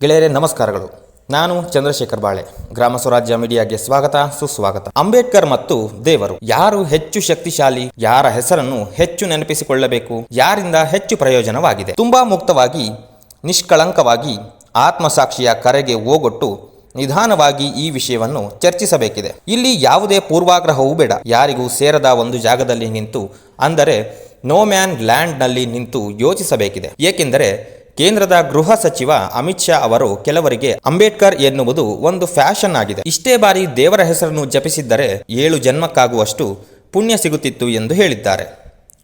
ಗೆಳೆಯರೇ, ನಮಸ್ಕಾರಗಳು. ನಾನು ಚಂದ್ರಶೇಖರ್ ಬಾಳೆ. ಗ್ರಾಮ ಸ್ವರಾಜ್ಯ ಮೀಡಿಯಾಗೆ ಸ್ವಾಗತ, ಸುಸ್ವಾಗತ. ಅಂಬೇಡ್ಕರ್ ಮತ್ತು ದೇವರು ಯಾರು ಹೆಚ್ಚು ಶಕ್ತಿಶಾಲಿ, ಯಾರ ಹೆಸರನ್ನು ಹೆಚ್ಚು ನೆನಪಿಸಿಕೊಳ್ಳಬೇಕು, ಯಾರಿಂದ ಹೆಚ್ಚು ಪ್ರಯೋಜನವಾಗಿದೆ? ತುಂಬಾ ಮುಕ್ತವಾಗಿ, ನಿಷ್ಕಳಂಕವಾಗಿ, ಆತ್ಮಸಾಕ್ಷಿಯ ಕರೆಗೆ ಓಗೊಟ್ಟು ನಿಧಾನವಾಗಿ ಈ ವಿಷಯವನ್ನು ಚರ್ಚಿಸಬೇಕಿದೆ. ಇಲ್ಲಿ ಯಾವುದೇ ಪೂರ್ವಾಗ್ರಹವೂ ಬೇಡ. ಯಾರಿಗೂ ಸೇರದ ಒಂದು ಜಾಗದಲ್ಲಿ ನಿಂತು, ಅಂದರೆ ನೋ ಮ್ಯಾನ್ ಲ್ಯಾಂಡ್ನಲ್ಲಿ ನಿಂತು ಯೋಚಿಸಬೇಕಿದೆ. ಏಕೆಂದರೆ ಕೇಂದ್ರದ ಗೃಹ ಸಚಿವ ಅಮಿತ್ ಶಾ ಅವರು ಕೆಲವರಿಗೆ ಅಂಬೇಡ್ಕರ್ ಎನ್ನುವುದು ಒಂದು ಫ್ಯಾಷನ್ ಆಗಿದೆ. ಇಷ್ಟೇ ಬಾರಿ ದೇವರ ಹೆಸರನ್ನು ಜಪಿಸಿದ್ದರೆ ಏಳು ಜನ್ಮಕ್ಕಾಗುವಷ್ಟು ಪುಣ್ಯ ಸಿಗುತ್ತಿತ್ತು ಎಂದು ಹೇಳಿದ್ದಾರೆ.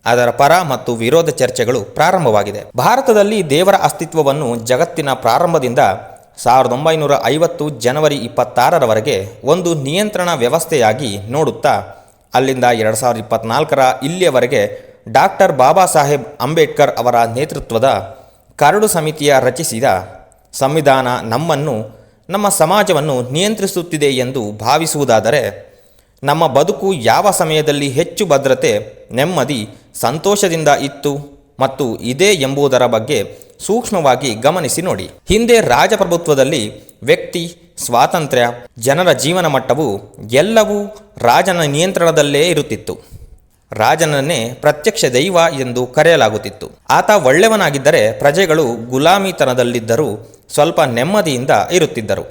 ಅದರ ಪರ ಮತ್ತು ವಿರೋಧ ಚರ್ಚೆಗಳು ಪ್ರಾರಂಭವಾಗಿದೆ. ಭಾರತದಲ್ಲಿ ದೇವರ ಅಸ್ತಿತ್ವವನ್ನು ಜಗತ್ತಿನ ಪ್ರಾರಂಭದಿಂದ ಸಾವಿರದ ಒಂಬೈನೂರ ಐವತ್ತು ಜನವರಿ ಇಪ್ಪತ್ತಾರರವರೆಗೆ ಒಂದು ನಿಯಂತ್ರಣ ವ್ಯವಸ್ಥೆಯಾಗಿ ನೋಡುತ್ತಾ, ಅಲ್ಲಿಂದ ಎರಡು ಸಾವಿರದ ಇಪ್ಪತ್ನಾಲ್ಕರ ಇಲ್ಲಿಯವರೆಗೆ ಡಾಕ್ಟರ್ ಬಾಬಾ ಸಾಹೇಬ್ ಅಂಬೇಡ್ಕರ್ ಅವರ ನೇತೃತ್ವದ ಕರಡು ಸಮಿತಿಯ ರಚಿಸಿದ ಸಂವಿಧಾನ ನಮ್ಮನ್ನು, ನಮ್ಮ ಸಮಾಜವನ್ನು ನಿಯಂತ್ರಿಸುತ್ತಿದೆ ಎಂದು ಭಾವಿಸುವುದಾದರೆ ನಮ್ಮ ಬದುಕು ಯಾವ ಸಮಯದಲ್ಲಿ ಹೆಚ್ಚು ಭದ್ರತೆ, ನೆಮ್ಮದಿ, ಸಂತೋಷದಿಂದ ಇತ್ತು ಮತ್ತು ಇದೆ ಎಂಬುದರ ಬಗ್ಗೆ ಸೂಕ್ಷ್ಮವಾಗಿ ಗಮನಿಸಿ ನೋಡಿ. ಹಿಂದೆ ರಾಜಪ್ರಭುತ್ವದಲ್ಲಿ ವ್ಯಕ್ತಿ, ಸ್ವಾತಂತ್ರ್ಯ, ಜನರ ಜೀವನ ಮಟ್ಟವು ಎಲ್ಲವೂ ರಾಜನ ನಿಯಂತ್ರಣದಲ್ಲೇ ಇರುತ್ತಿತ್ತು. ರಾಜನನ್ನೇ ಪ್ರತ್ಯಕ್ಷ ದೈವ ಎಂದು ಕರೆಯಲಾಗುತ್ತಿತ್ತು. ಆತ ಒಳ್ಳೆಯವನಾಗಿದ್ದರೆ ಪ್ರಜೆಗಳು ಗುಲಾಮಿತನದಲ್ಲಿದ್ದರೂ ಸ್ವಲ್ಪ ನೆಮ್ಮದಿಯಿಂದ ಇರುತ್ತಿದ್ದರು.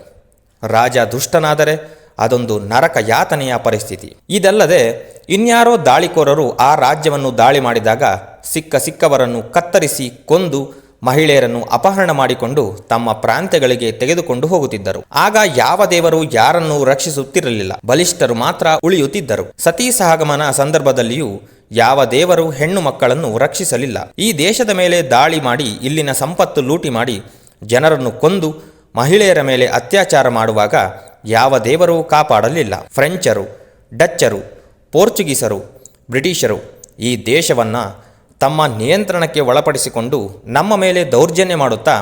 ರಾಜ ದುಷ್ಟನಾದರೆ ಅದೊಂದು ನರಕ ಯಾತನೆಯ ಪರಿಸ್ಥಿತಿ. ಇದಲ್ಲದೆ ಇನ್ಯಾರೋ ದಾಳಿಕೋರರು ಆ ರಾಜ್ಯವನ್ನು ದಾಳಿ ಮಾಡಿದಾಗ ಸಿಕ್ಕ ಸಿಕ್ಕವರನ್ನು ಕತ್ತರಿಸಿ ಕೊಂದು ಮಹಿಳೆಯರನ್ನು ಅಪಹರಣ ಮಾಡಿಕೊಂಡು ತಮ್ಮ ಪ್ರಾಂತ್ಯಗಳಿಗೆ ತೆಗೆದುಕೊಂಡು ಹೋಗುತ್ತಿದ್ದರು. ಆಗ ಯಾವ ದೇವರು ಯಾರನ್ನು ರಕ್ಷಿಸುತ್ತಿರಲಿಲ್ಲ. ಬಲಿಷ್ಠರು ಮಾತ್ರ ಉಳಿಯುತ್ತಿದ್ದರು. ಸತೀ ಸಹಗಮನ ಸಂದರ್ಭದಲ್ಲಿಯೂ ಯಾವ ದೇವರು ಹೆಣ್ಣು ಮಕ್ಕಳನ್ನು ರಕ್ಷಿಸಲಿಲ್ಲ. ಈ ದೇಶದ ಮೇಲೆ ದಾಳಿ ಮಾಡಿ, ಇಲ್ಲಿನ ಸಂಪತ್ತು ಲೂಟಿ ಮಾಡಿ ಜನರನ್ನು ಕೊಂದು ಮಹಿಳೆಯರ ಮೇಲೆ ಅತ್ಯಾಚಾರ ಮಾಡುವಾಗ ಯಾವ ದೇವರು ಕಾಪಾಡಲಿಲ್ಲ. ಫ್ರೆಂಚರು, ಡಚ್ಚರು, ಪೋರ್ಚುಗೀಸರು, ಬ್ರಿಟಿಷರು ಈ ದೇಶವನ್ನು ತಮ್ಮ ನಿಯಂತ್ರಣಕ್ಕೆ ಒಳಪಡಿಸಿಕೊಂಡು ನಮ್ಮ ಮೇಲೆ ದೌರ್ಜನ್ಯ ಮಾಡುತ್ತಾ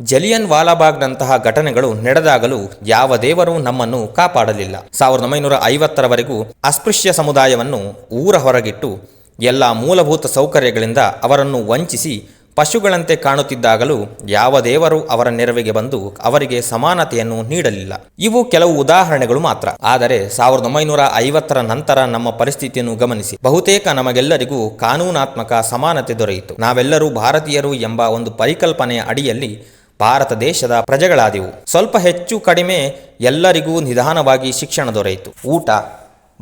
ಜಲಿಯನ್ ವಾಲಾಬಾಗ್ನಂತಹ ಘಟನೆಗಳು ನಡೆದಾಗಲೂ ಯಾವ ದೇವರು ನಮ್ಮನ್ನು ಕಾಪಾಡಲಿಲ್ಲ. ಸಾವಿರದ ಒಂಬೈನೂರ ಐವತ್ತರವರೆಗೂ ಅಸ್ಪೃಶ್ಯ ಸಮುದಾಯವನ್ನು ಊರ ಹೊರಗಿಟ್ಟು ಎಲ್ಲ ಮೂಲಭೂತ ಸೌಕರ್ಯಗಳಿಂದ ಅವರನ್ನು ವಂಚಿಸಿ ಪಶುಗಳಂತೆ ಕಾಣುತ್ತಿದ್ದಾಗಲೂ ಯಾವ ದೇವರು ಅವರ ನೆರವಿಗೆ ಬಂದು ಅವರಿಗೆ ಸಮಾನತೆಯನ್ನು ನೀಡಲಿಲ್ಲ. ಇವು ಕೆಲವು ಉದಾಹರಣೆಗಳು ಮಾತ್ರ. ಆದರೆ ಸಾವಿರದ ಒಂಬೈನೂರ ಐವತ್ತರ ನಂತರ ನಮ್ಮ ಪರಿಸ್ಥಿತಿಯನ್ನು ಗಮನಿಸಿ. ಬಹುತೇಕ ನಮಗೆಲ್ಲರಿಗೂ ಕಾನೂನಾತ್ಮಕ ಸಮಾನತೆ ದೊರೆಯಿತು. ನಾವೆಲ್ಲರೂ ಭಾರತೀಯರು ಎಂಬ ಒಂದು ಪರಿಕಲ್ಪನೆಯ ಅಡಿಯಲ್ಲಿ ಭಾರತ ದೇಶದ ಪ್ರಜೆಗಳಾದೆವು. ಸ್ವಲ್ಪ ಹೆಚ್ಚು ಕಡಿಮೆ ಎಲ್ಲರಿಗೂ ನಿಧಾನವಾಗಿ ಶಿಕ್ಷಣ ದೊರೆಯಿತು. ಊಟ,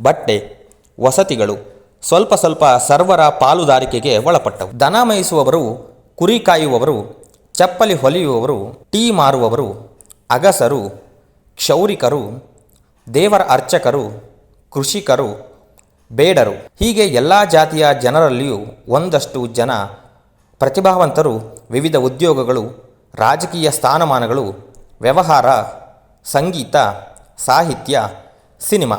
ಬಟ್ಟೆ, ವಸತಿಗಳು ಸ್ವಲ್ಪ ಸ್ವಲ್ಪ ಸರ್ವರ ಪಾಲುದಾರಿಕೆಗೆ ಒಳಪಟ್ಟವು. ದನ ಮೇಯಿಸುವವರು ಕುರಿ ಕಾಯುವವರು, ಚಪ್ಪಲಿ ಹೊಲಿಯುವವರು, ಟೀ ಮಾರುವವರು, ಅಗಸರು, ಕ್ಷೌರಿಕರು, ದೇವರ ಅರ್ಚಕರು, ಕೃಷಿಕರು, ಬೇಡರು. ಹೀಗೆ ಎಲ್ಲ ಜಾತಿಯ ಜನರಲ್ಲಿಯೂ ಒಂದಷ್ಟು ಜನ ಪ್ರತಿಭಾವಂತರು, ವಿವಿಧ ಉದ್ಯೋಗಗಳು, ರಾಜಕೀಯ ಸ್ಥಾನಮಾನಗಳು, ವ್ಯವಹಾರ, ಸಂಗೀತ, ಸಾಹಿತ್ಯ, ಸಿನಿಮಾ.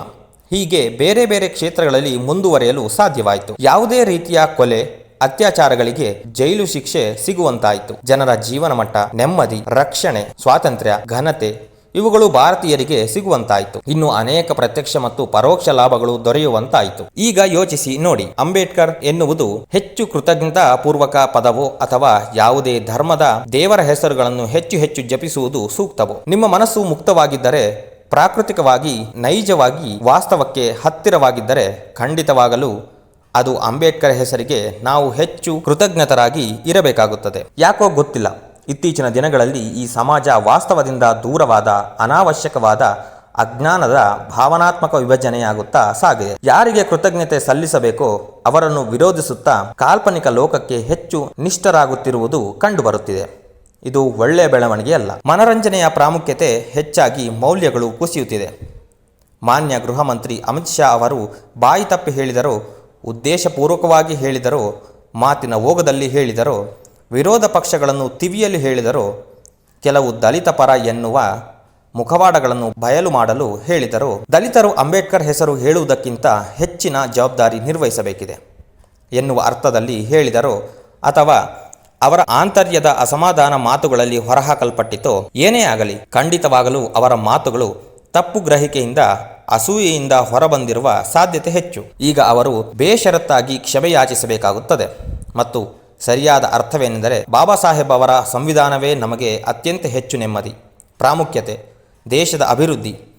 ಹೀಗೆ ಬೇರೆ ಬೇರೆ ಕ್ಷೇತ್ರಗಳಲ್ಲಿ ಮುಂದುವರೆಯಲು ಸಾಧ್ಯವಾಯಿತು. ಯಾವುದೇ ರೀತಿಯ ಕೊಲೆ ಅತ್ಯಾಚಾರಗಳಿಗೆ ಜೈಲು ಶಿಕ್ಷೆ ಸಿಗುವಂತಾಯಿತು. ಜನರ ಜೀವನ ಮಟ್ಟ, ನೆಮ್ಮದಿ, ರಕ್ಷಣೆ, ಸ್ವಾತಂತ್ರ್ಯ, ಘನತೆ ಇವುಗಳು ಭಾರತೀಯರಿಗೆ ಸಿಗುವಂತಾಯಿತು. ಇನ್ನು ಅನೇಕ ಪ್ರತ್ಯಕ್ಷ ಮತ್ತು ಪರೋಕ್ಷ ಲಾಭಗಳು ದೊರೆಯುವಂತಾಯಿತು. ಈಗ ಯೋಚಿಸಿ ನೋಡಿ. ಅಂಬೇಡ್ಕರ್ ಎನ್ನುವುದು ಹೆಚ್ಚು ಕೃತಜ್ಞತಾ ಪೂರ್ವಕ ಪದವೋ ಅಥವಾ ಯಾವುದೇ ಧರ್ಮದ ದೇವರ ಹೆಸರುಗಳನ್ನು ಹೆಚ್ಚು ಹೆಚ್ಚು ಜಪಿಸುವುದು ಸೂಕ್ತವೋ? ನಿಮ್ಮ ಮನಸ್ಸು ಮುಕ್ತವಾಗಿದ್ದರೆ, ಪ್ರಾಕೃತಿಕವಾಗಿ, ನೈಜವಾಗಿ ವಾಸ್ತವಕ್ಕೆ ಹತ್ತಿರವಾಗಿದ್ದರೆ ಖಂಡಿತವಾಗಲು ಅದು ಅಂಬೇಡ್ಕರ್ ಹೆಸರಿಗೆ ನಾವು ಹೆಚ್ಚು ಕೃತಜ್ಞತರಾಗಿ ಇರಬೇಕಾಗುತ್ತದೆ. ಯಾಕೋ ಗೊತ್ತಿಲ್ಲ. ಇತ್ತೀಚಿನ ದಿನಗಳಲ್ಲಿ ಈ ಸಮಾಜ ವಾಸ್ತವದಿಂದ ದೂರವಾದ, ಅನಾವಶ್ಯಕವಾದ, ಅಜ್ಞಾನದ ಭಾವನಾತ್ಮಕ ವಿಭಜನೆಯಾಗುತ್ತಾ ಸಾಗಿದೆ. ಯಾರಿಗೆ ಕೃತಜ್ಞತೆ ಸಲ್ಲಿಸಬೇಕೋ ಅವರನ್ನು ವಿರೋಧಿಸುತ್ತಾ ಕಾಲ್ಪನಿಕ ಲೋಕಕ್ಕೆ ಹೆಚ್ಚು ನಿಷ್ಠರಾಗುತ್ತಿರುವುದು ಕಂಡುಬರುತ್ತಿದೆ. ಇದು ಒಳ್ಳೆಯ ಬೆಳವಣಿಗೆಯಲ್ಲ. ಮನರಂಜನೆಯ ಪ್ರಾಮುಖ್ಯತೆ ಹೆಚ್ಚಾಗಿ ಮೌಲ್ಯಗಳು ಕುಸಿಯುತ್ತಿದೆ. ಮಾನ್ಯ ಗೃಹ ಮಂತ್ರಿ ಅಮಿತ್ ಶಾ ಅವರು ಬಾಯಿ ತಪ್ಪಿ ಹೇಳಿದರೋ ಉದ್ದೇಶಪೂರ್ವಕವಾಗಿ ಹೇಳಿದರು, ಮಾತಿನ ಓಗದಲ್ಲಿ ಹೇಳಿದರು, ವಿರೋಧ ಪಕ್ಷಗಳನ್ನು ತಿವಿಯಲ್ಲಿ ಹೇಳಿದರು, ಕೆಲವು ದಲಿತ ಪರ ಎನ್ನುವ ಮುಖವಾಡಗಳನ್ನು ಬಯಲು ಮಾಡಲು ಹೇಳಿದರು, ದಲಿತರು ಅಂಬೇಡ್ಕರ್ ಹೆಸರು ಹೇಳುವುದಕ್ಕಿಂತ ಹೆಚ್ಚಿನ ಜವಾಬ್ದಾರಿ ನಿರ್ವಹಿಸಬೇಕಿದೆ ಎನ್ನುವ ಅರ್ಥದಲ್ಲಿ ಹೇಳಿದರು, ಅಥವಾ ಅವರ ಆಂತರ್ಯದ ಅಸಮಾಧಾನ ಮಾತುಗಳಲ್ಲಿ ಹೊರಹಾಕಲ್ಪಟ್ಟಿತೋ, ಏನೇ ಆಗಲಿ ಖಂಡಿತವಾಗಲೂ ಅವರ ಮಾತುಗಳು ತಪ್ಪು ಗ್ರಹಿಕೆಯಿಂದ ಅಸೂಯೆಯಿಂದ ಹೊರಬಂದಿರುವ ಸಾಧ್ಯತೆ ಹೆಚ್ಚು. ಈಗ ಅವರು ಬೇಷರತ್ತಾಗಿ ಕ್ಷಮೆಯಾಚಿಸಬೇಕಾಗುತ್ತದೆ. ಮತ್ತು ಸರಿಯಾದ ಅರ್ಥವೇನೆಂದರೆ ಬಾಬಾ ಸಾಹೇಬ್ ಅವರ ಸಂವಿಧಾನವೇ ನಮಗೆ ಅತ್ಯಂತ ಹೆಚ್ಚು ನೆಮ್ಮದಿ, ಪ್ರಾಮುಖ್ಯತೆ, ದೇಶದ ಅಭಿವೃದ್ಧಿ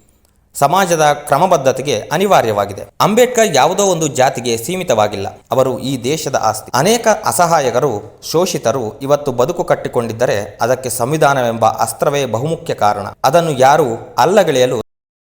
ಸಮಾಜದ ಕ್ರಮಬದ್ಧತೆಗೆ ಅನಿವಾರ್ಯವಾಗಿದೆ. ಅಂಬೇಡ್ಕರ್ ಯಾವುದೋ ಒಂದು ಜಾತಿಗೆ ಸೀಮಿತವಾಗಿಲ್ಲ. ಅವರು ಈ ದೇಶದ ಆಸ್ತಿ. ಅನೇಕ ಅಸಹಾಯಕರು, ಶೋಷಿತರು ಇವತ್ತು ಬದುಕು ಕಟ್ಟಿಕೊಂಡಿದ್ದರೆ ಅದಕ್ಕೆ ಸಂವಿಧಾನವೆಂಬ ಅಸ್ತ್ರವೇ ಬಹುಮುಖ್ಯ ಕಾರಣ. ಅದನ್ನು ಯಾರೂ ಅಲ್ಲಗೆಳೆಯಲು